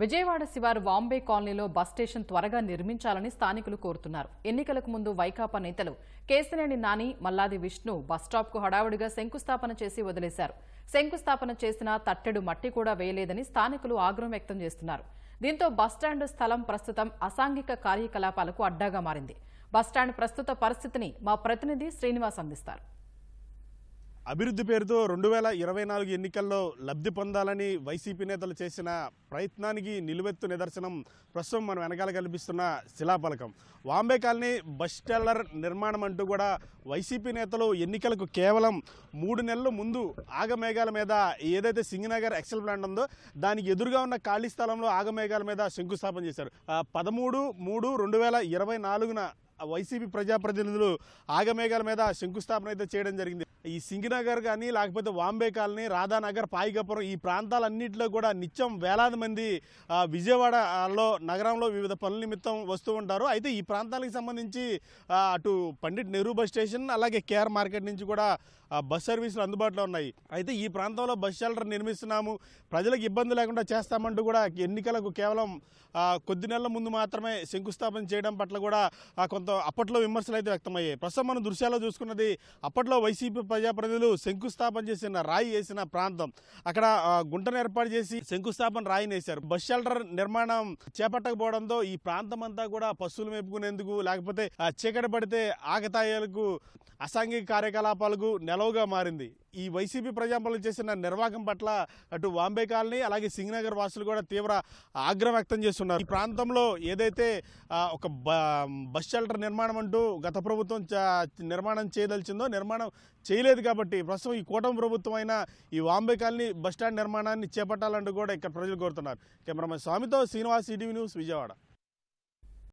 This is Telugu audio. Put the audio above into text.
విజయవాడ శివారు వాంబే కాలనీలో బస్ స్టేషన్ త్వరగా నిర్మించాలని స్థానికులు కోరుతున్నారు. ఎన్నికలకు ముందు వైకాపా నేతలు కేసినేని నాని మల్లాది విష్ణు బస్ హడావుడిగా శంకుస్థాపన చేసి వదిలేశారు. శంకుస్థాపన చేసిన తట్టెడు మట్టి కూడా వేయలేదని స్థానికులు ఆగ్రహం వ్యక్తం చేస్తున్నారు. దీంతో బస్టాండ్ స్థలం ప్రస్తుతం అసాంఘిక కార్యకలాపాలకు అడ్డాగా మారింది. బస్టాండ్ ప్రస్తుత పరిస్థితిని మా ప్రతినిధి శ్రీనివాస్ అందిస్తారు. అభివృద్ధి పేరుతో రెండు వేల ఇరవై నాలుగు ఎన్నికల్లో లబ్ధి పొందాలని వైసీపీ నేతలు చేసిన ప్రయత్నానికి నిలువెత్తు నిదర్శనం ప్రస్తుతం మనం వెనకాల కనిపిస్తున్న శిలాఫలకం. వాంబే కాలనీ బస్ టెల్లర్ నిర్మాణం అంటూ కూడా వైసీపీ నేతలు ఎన్నికలకు కేవలం మూడు నెలల ముందు ఆగమేఘాల మీద ఏదైతే సింగనగర్ ఎక్సెల్ ప్లాంట్ ఉందో దానికి ఎదురుగా ఉన్న ఖాళీ స్థలంలో ఆగమేఘాల మీద శంకుస్థాపన చేశారు. పదమూడు మూడు రెండు వేల ఇరవై నాలుగున వైసీపీ ప్రజాప్రతినిధులు ఆగమేఘాల మీద శంకుస్థాపన అయితే చేయడం జరిగింది. ఈ సింగినగర్ కానీ లేకపోతే వాంబే కాలనీ రాధానగర్ పాయిగపురం ఈ ప్రాంతాలన్నింటిలో కూడా నిత్యం వేలాది మంది విజయవాడలో నగరంలో వివిధ పనుల నిమిత్తం వస్తూ ఉంటారు. అయితే ఈ ప్రాంతాలకు సంబంధించి అటు పండిట్ నెహ్రూ బస్ స్టేషన్ అలాగే కేఆర్ మార్కెట్ నుంచి కూడా బస్ సర్వీసులు అందుబాటులో ఉన్నాయి. అయితే ఈ ప్రాంతంలో బస్ షెల్టర్ నిర్మిస్తున్నాము. ప్రజలకు ఇబ్బంది లేకుండా చేస్తామంటూ కూడా ఎన్నికలకు కేవలం కొద్ది నెలల ముందు మాత్రమే శంకుస్థాపన చేయడం పట్ల కూడా కొంత కొంత అప్పట్లో విమర్శలు అయితే వ్యక్తమయ్యాయి. ప్రస్తుతం మనం దృశ్యాల్లో చూసుకున్నది అప్పట్లో వైసీపీ ప్రజాప్రతినిధులు శంకుస్థాపన చేసిన రాయి వేసిన ప్రాంతం. అక్కడ గుంటను ఏర్పాటు చేసి శంకుస్థాపన రాయిని వేశారు. బస్ షెల్టర్ నిర్మాణం చేపట్టకపోవడంతో ఈ ప్రాంతం అంతా కూడా పశువులు మేపుకునేందుకు లేకపోతే ఆ, చీకటి పడితే ఆకతాయాలకు అసాంఘిక కార్యకలాపాలకు నెలవుగా మారింది. ఈ వైసీపీ ప్రజాపాలన చేసిన నిర్వాహకం పట్ల అటు వాంబే కాలనీ అలాగే సింగనగర్ వాసులు కూడా తీవ్ర ఆగ్రహం వ్యక్తం చేస్తున్నారు. ఈ ప్రాంతంలో ఏదైతే ఒక బ- బస్ షెల్టర్ నిర్మాణం అంటూ గత ప్రభుత్వం నిర్మాణం చేయదలిచిందో నిర్మాణం చేయలేదు కాబట్టి ప్రస్తుతం ఈ కూటమి ప్రభుత్వం అయినా ఈ వాంబే కాలనీ బస్ స్టాండ్ నిర్మాణాన్ని చేపట్టాలంటూ కూడా ఇక్కడ ప్రజలు కోరుతున్నారు. కెమెరామెన్ స్వామితో శ్రీనివాస్ ఈటీవీ న్యూస్ విజయవాడ.